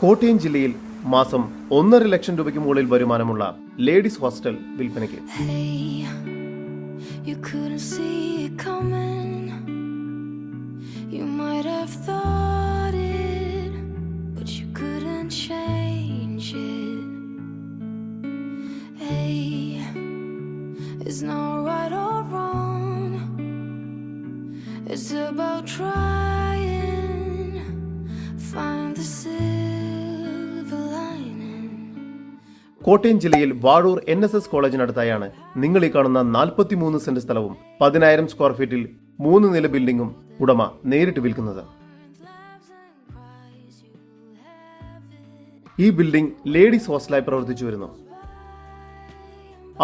കോട്ടയം ജില്ലയിൽ മാസം ഒന്നര ലക്ഷം രൂപയ്ക്ക് മുകളിൽ വരുമാനമുള്ള ലേഡീസ് ഹോസ്റ്റൽ വിൽപ്പനയ്ക്ക് it's not right or wrong. It's about trying, Kottayam ജില്ലയിൽ വാഴൂർ എൻ എസ് എസ് കോളേജിനടുത്തായാണ് നിങ്ങൾ ഈ കാണുന്ന നാൽപ്പത്തിമൂന്ന് സെന്റ് സ്ഥലവും പതിനായിരം സ്ക്വയർ ഫീറ്റിൽ മൂന്ന് നില ബിൽഡിംഗും ഉടമ നേരിട്ട് വിൽക്കുന്നത്. ഈ ബിൽഡിംഗ് ലേഡീസ് ഹോസ്റ്റലായി പ്രവർത്തിച്ചു വരുന്നു.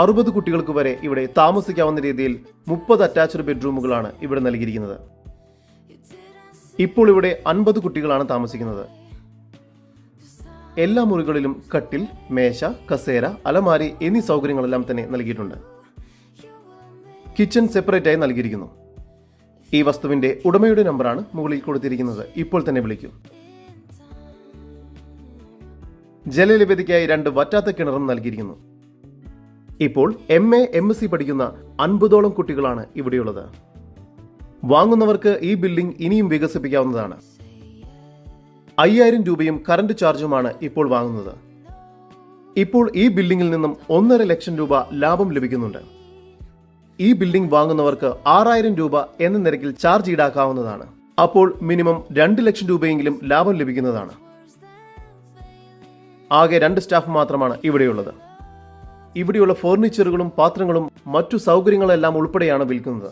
അറുപത് കുട്ടികൾക്ക് വരെ ഇവിടെ താമസിക്കാവുന്ന രീതിയിൽ മുപ്പത് അറ്റാച്ച്ഡ് ബെഡ്റൂമുകളാണ് ഇവിടെ നൽകിയിരിക്കുന്നത്. ഇപ്പോൾ ഇവിടെ അൻപത് കുട്ടികളാണ് താമസിക്കുന്നത്. എല്ലാ മുറികളിലും കട്ടിൽ മേശ കസേര അലമാരി എന്നീ സൗകര്യങ്ങളെല്ലാം തന്നെ നൽകിയിട്ടുണ്ട്. കിച്ചൺ സെപ്പറേറ്റ് ആയി നൽകിയിരിക്കുന്നു. ഈ വസ്തുവിന്റെ ഉടമയുടെ നമ്പറാണ് മുകളിൽ കൊടുത്തിരിക്കുന്നത്. ഇപ്പോൾ തന്നെ വിളിക്കൂ. ജലലഭ്യതയ്ക്കായി രണ്ട് വറ്റാത്ത കിണറും നൽകിയിരിക്കുന്നു. ഇപ്പോൾ M A M S C പഠിക്കുന്ന അൻപതോളം കുട്ടികളാണ് ഇവിടെയുള്ളത്. വാങ്ങുന്നവർക്ക് ഈ ബിൽഡിംഗ് ഇനിയും വികസിപ്പിക്കാവുന്നതാണ്. അയ്യായിരം രൂപയും കറണ്ട് ചാർജുമാണ് ഇപ്പോൾ വാങ്ങുന്നത്. ഇപ്പോൾ ഈ ബിൽഡിംഗിൽ നിന്നും ഒന്നര ലക്ഷം രൂപ ലാഭം ലഭിക്കുന്നുണ്ട്. ഈ ബിൽഡിംഗ് വാങ്ങുന്നവർക്ക് ആറായിരം രൂപ എന്ന നിരക്കിൽ ചാർജ് ഈടാക്കാവുന്നതാണ്. അപ്പോൾ മിനിമം രണ്ട് ലക്ഷം രൂപയെങ്കിലും ലാഭം ലഭിക്കുന്നതാണ്. ആകെ രണ്ട് സ്റ്റാഫ് മാത്രമാണ് ഇവിടെയുള്ളത്. ഇവിടെയുള്ള ഫർണിച്ചറുകളും പാത്രങ്ങളും മറ്റു സൗകര്യങ്ങളെല്ലാം ഉൾപ്പെടെയാണ് വിൽക്കുന്നത്.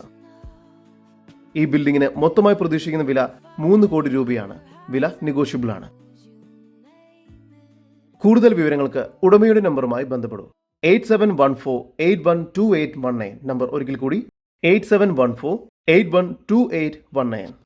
ഈ ബിൽഡിങ്ങിന് മൊത്തമായി പ്രതീക്ഷിക്കുന്ന വില മൂന്ന് കോടി രൂപയാണ്. വില നെഗോഷ്യബിൾ ആണ്. കൂടുതൽ വിവരങ്ങൾക്ക് ഉടമയുടെ നമ്പറുമായി ബന്ധപ്പെടും. Eight seven one four eight one two eight one nine. Number ഒരിക്കൽ കൂടി eight seven one four eight one two eight one nine.